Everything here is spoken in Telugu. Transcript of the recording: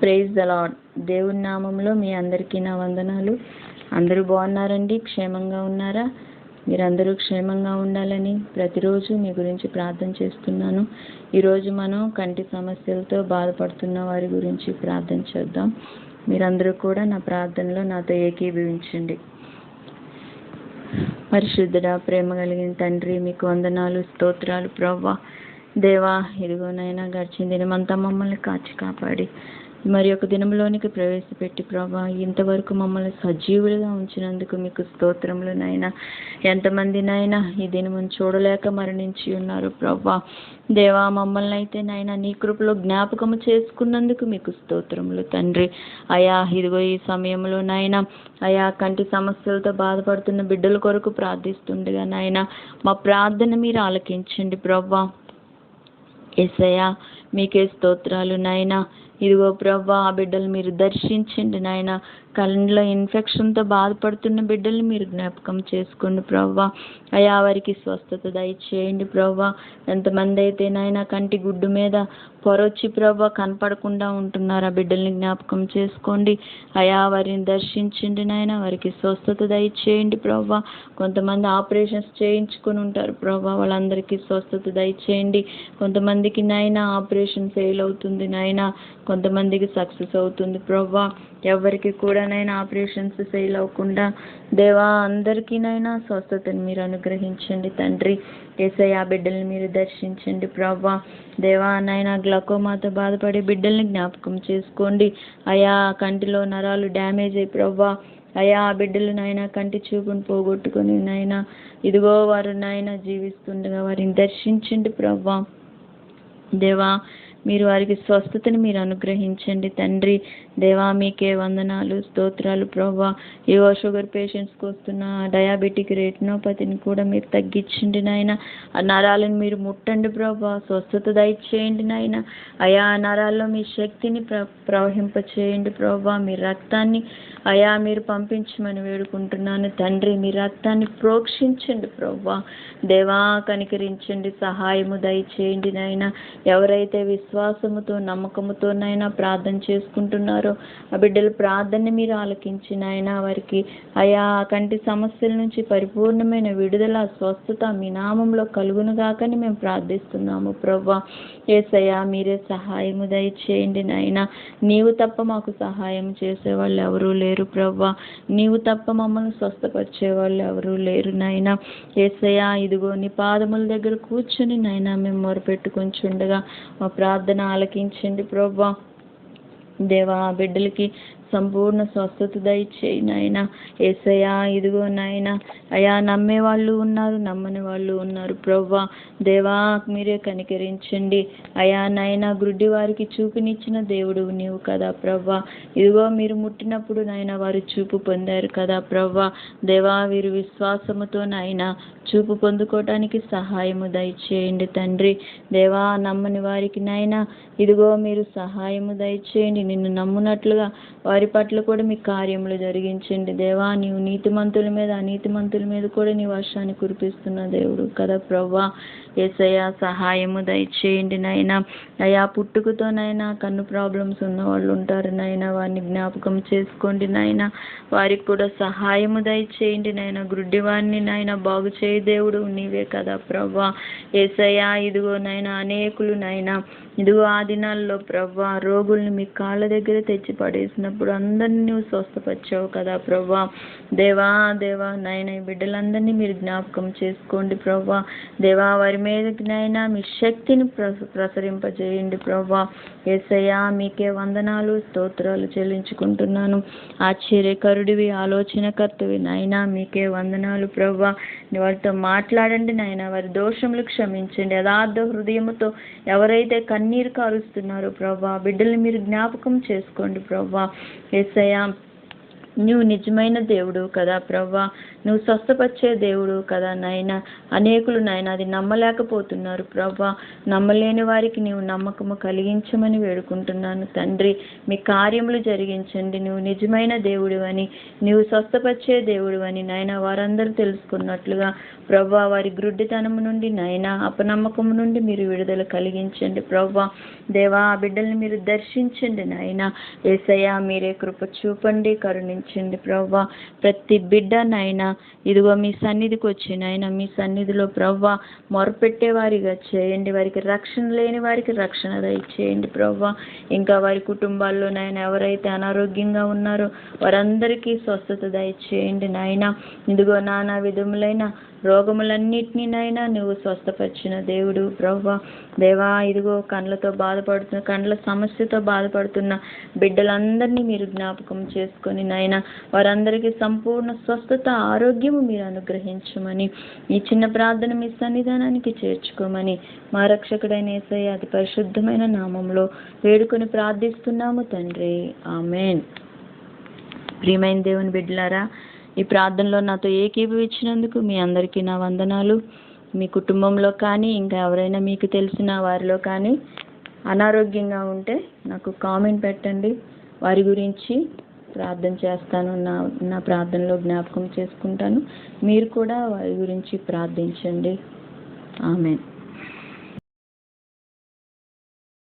ప్రైజ్ ద లాడ్ దేవుని నామంలో మీ అందరికీ నా వందనాలు. అందరూ బాగున్నారండి? క్షేమంగా ఉన్నారా? మీరందరూ క్షేమంగా ఉండాలని ప్రతిరోజు మీ గురించి ప్రార్థన చేస్తున్నాను. ఈరోజు మనం కంటి సమస్యలతో బాధపడుతున్న వారి గురించి ప్రార్థన చేద్దాం. మీరందరూ కూడా నా ప్రార్థనలో నాతో ఏకీభవించండి. పరిశుద్ధుడ ప్రేమ కలిగిన తండ్రి మీకు వందనాలు స్తోత్రాలు ప్రవ్వా. దేవా ఇదిగోనైనా గడిచిన దినమంతా మమ్మల్ని కాచి కాపాడి మరి ఒక దినంలోనికి ప్రవేశపెట్టి ప్రభా ఇంతవరకు మమ్మల్ని సజీవులుగా ఉంచినందుకు మీకు స్తోత్రములు నైనా నాయన ఈ దినమును చూడలేక మరణించి ఉన్నారు ప్రభా. దేవా మమ్మల్ని అయితే నాయన నీ కృపలో జ్ఞాపకము చేసుకున్నందుకు మీకు స్తోత్రములు తండ్రి. అయా ఇదిగో ఈ సమయంలో నాయన అయా కంటి సమస్యలతో బాధపడుతున్న బిడ్డల కొరకు ప్రార్థిస్తుండగా నాయన మా ప్రార్థన మీరు ఆలకించండి ప్రభా. ఏసయ్యా మీకే స్తోత్రాలు నాయనా. ఇదిగో ప్రభా ఆ బిడ్డలు మీరు దర్శించండి నాయన. కళ్ళలో ఇన్ఫెక్షన్తో బాధపడుతున్న బిడ్డల్ని మీరు జ్ఞాపకం చేసుకోండి ప్రవ్వా. అయా వారికి స్వస్థత దయచేయండి ప్రవ్వా. ఎంతమంది అయితే నాయన కంటి గుడ్డు మీద పొరొచ్చి ప్రవ్వా కనపడకుండా ఉంటున్నారు ఆ బిడ్డల్ని జ్ఞాపకం చేసుకోండి. అయా వారిని దర్శించండి నాయన. వారికి స్వస్థత దయచేయండి ప్రవ్వా. కొంతమంది ఆపరేషన్స్ చేయించుకొని ఉంటారు ప్రవ్వా. వాళ్ళందరికీ స్వస్థత దయచేయండి. కొంతమందికి నాయన ఆపరేషన్ ఫెయిల్ అవుతుంది నాయన. కొంతమందికి సక్సెస్ అవుతుంది ప్రవ్వా. ఎవరికి కూడానైనా ఆపరేషన్స్ ఫెయిల్ అవ్వకుండా దేవా అందరికీనైనా స్వస్థతను మీరు అనుగ్రహించండి తండ్రి. ఏసై ఆ బిడ్డల్ని మీరు దర్శించండి ప్రవ్వా. దేవా నాయన గ్లకోమాతో బాధపడే బిడ్డల్ని జ్ఞాపకం చేసుకోండి. అయా కంటిలో నరాలు డ్యామేజ్ అయ్యి ప్రవ్వా. అయా ఆ బిడ్డలు నాయన కంటి చూపును పోగొట్టుకొని నాయన ఇదిగో వారు నాయన జీవిస్తుండగా వారిని దర్శించండి ప్రవ్వా. దేవా మీరు వారికి స్వస్థతని మీరు అనుగ్రహించండి. తండ్రి దేవా మీకే వందనాలు స్తోత్రాలు. ప్రభా ఏవో షుగర్ పేషెంట్స్కి వస్తున్న డయాబెటిక్ రెటినోపతిని కూడా మీరు తగ్గించండి నాయన. ఆ నరాలను మీరు ముట్టండి ప్రభా. స్వస్థత దయచేయండి నాయన. అయా నరాల్లో మీ శక్తిని ప్ర ప్రవహింపచేయండి ప్రభా. మీ రక్తాన్ని అయా మీరు పంపించమని వేడుకుంటున్నాను. తండ్రి మీ రక్తాన్ని ప్రోక్షించండి ప్రభా. దేవా కనికరించండి. సహాయము దయచేయండి నాయన. ఎవరైతే విశ్వాసముతో నమ్మకముతోనైనా ప్రార్థన చేసుకుంటున్నారో ఆ బిడ్డల ప్రార్థన మీరు ఆలకించి నాయన వారికి అయా కంటి సమస్యల నుంచి పరిపూర్ణమైన విడుదల స్వస్థత మీ నామంలో కలుగునుగాకని మేము ప్రార్థిస్తున్నాము ప్రవ్వా. ఏసయ్యా మీరే సహాయము దయచేయండి నాయన. నీవు తప్ప మాకు సహాయం చేసేవాళ్ళు ఎవరూ లేరు ప్రవ్వా. నీవు తప్ప మమ్మల్ని స్వస్థపరిచే వాళ్ళు ఎవరూ లేరు నాయన. ఏసయ్యా ఇదిగో నీ పాదముల దగ్గర కూర్చొని నాయన మేము మొరపెట్టుకుంటుండగా మా ప్రార్థన ఆలకించండి ప్రభా. దేవా బిడ్డలకి సంపూర్ణ స్వస్థత దయచేయి నాయన ఏసయ్యా ఇదిగో నాయన అయా నమ్మే వాళ్ళు ఉన్నారు నమ్మని వాళ్ళు ఉన్నారు. ప్రవ్వా దేవా మీరే కనికరించండి. అయా నాయన గుడ్డి వారికి చూపునిచ్చిన దేవుడు నీవు కదా ప్రవ్వా. ఇదిగో మీరు ముట్టినప్పుడు నాయన వారు చూపు పొందారు కదా ప్రవ్వా. దేవా వీరు విశ్వాసముతో నాయన చూపు పొందుకోవటానికి సహాయము దయచేయండి తండ్రి. దేవా నమ్మని వారికి నాయన ఇదిగో మీరు సహాయము దయచేయండి. నిన్ను నమ్మునట్లుగా వారి పట్ల కూడా మీ కార్యములు జరిగించండి. దేవా నీవు నీతిమంతుల మీద అనీతిమంతుల మీద కూడా నీ వర్షాన్ని కురిపిస్తున్న దేవుడు. కదా ప్రవ్వా ఏసయ్యా సహాయము దయచేయండి నాయన. అయా పుట్టుకతోనైనా కన్ను ప్రాబ్లమ్స్ ఉన్న వాళ్ళు ఉంటారు నాయన. వారిని జ్ఞాపకం చేసుకోండి నాయన. వారికి కూడా సహాయము దయచేయండి నాయన. గ్రుడ్డి నాయన బాగు చేయి దేవుడు. నీవే కదా ప్రవ్వా. ఏసయ్యా ఇదిగో నాయన అనేకులు నాయన. ఇదిగో ఆ దినాల్లో ప్రవ్వా రోగుల్ని మీ కాళ్ళ దగ్గర తెచ్చి పడేసినప్పుడు అందరినీ నువ్వు స్వస్థపరిచావు కదా ప్రవ్వా. దేవా దేవా నాయన ఈ బిడ్డలందరినీ మీరు జ్ఞాపకం చేసుకోండి ప్రవ్వా. దేవా వారి మీదకి నాయన మీ శక్తిని ప్రస ప్రసరింపజేయండి ప్రవ్వా. ఏసయ్యా మీకే వందనాలు స్తోత్రాలు చెల్లించుకుంటున్నాను. ఆశ్చర్యకరుడివి ఆలోచనకర్తవి నాయన మీకే వందనాలు ప్రవ్వా. వారితో మాట్లాడండి నాయన వారి దోషములు క్షమించండి. యథార్థ హృదయముతో ఎవరైతే కన్నీరు కారుస్తున్నారో ప్రభా బిడ్డల్ని మీరు జ్ఞాపకం చేసుకోండి ప్రభా ఏసయ్యా నువ్వు నిజమైన దేవుడు కదా ప్రవ్వా. నువ్వు స్వస్థపరిచే దేవుడు కదా నాయన. అనేకులు నాయన అది నమ్మలేకపోతున్నారు ప్రవ్వా. నమ్మలేని వారికి నీవు నమ్మకము కలిగించమని వేడుకుంటున్నాను తండ్రి. మీ కార్యములు జరిగించండి. నువ్వు నిజమైన దేవుడు అని నీవు స్వస్థపరిచే దేవుడు అని నాయన వారందరూ తెలుసుకున్నట్లుగా ప్రవ్వా వారి గ్రుడ్డితనము నుండి నాయన అపనమ్మకము నుండి మీరు విడుదల కలిగించండి ప్రవ్వా. దేవా ఆ బిడ్డల్ని మీరు దర్శించండి నాయన. ఏసయ్య మీరే కృప చూపండి కరుణించండి. వచ్చింది ప్రవ్వా. ప్రతి బిడ్డ నాయన ఇదిగో మీ సన్నిధికి వచ్చి నాయన మీ సన్నిధిలో ప్రవ్వా మొరపెట్టే వారిగా చేయండి. వారికి రక్షణ లేని వారికి రక్షణ దయచేయండి ప్రవ్వా. ఇంకా వారి కుటుంబాల్లో నాయన ఎవరైతే అనారోగ్యంగా ఉన్నారో వారందరికీ స్వస్థత దయచేయండి నాయన. ఇదిగో నానా విధములైన రోగములన్నిటినీ నువ్వు స్వస్థపరిచిన దేవుడు. ప్రభు దేవా ఇదిగో కండ్లతో బాధపడుతున్న కండ్ల సమస్యతో బాధపడుతున్న బిడ్డలందరినీ మీరు జ్ఞాపకం చేసుకొని నాయన వారందరికీ సంపూర్ణ స్వస్థత ఆరోగ్యము మీరు అనుగ్రహించమని ఈ చిన్న ప్రార్థన మీ సన్నిధానానికి చేర్చుకోమని మా రక్షకుడైన ఏసయ్య అతి పరిశుద్ధమైన నామంలో వేడుకొని ప్రార్థిస్తున్నాము తండ్రి. ఆమెన్. ప్రియమైన దేవుని బిడ్డలారా ఈ ప్రార్థనలో నాతో ఏకీభవించినందుకు మీ అందరికీ నా వందనాలు. మీ కుటుంబంలో కానీ ఇంకా ఎవరైనా మీకు తెలిసిన వారిలో కానీ అనారోగ్యంగా ఉంటే నాకు కామెంట్ పెట్టండి. వారి గురించి ప్రార్థన చేస్తాను. నా నా ప్రార్థనలో జ్ఞాపకం చేసుకుంటాను. మీరు కూడా వారి గురించి ప్రార్థించండి. ఆమె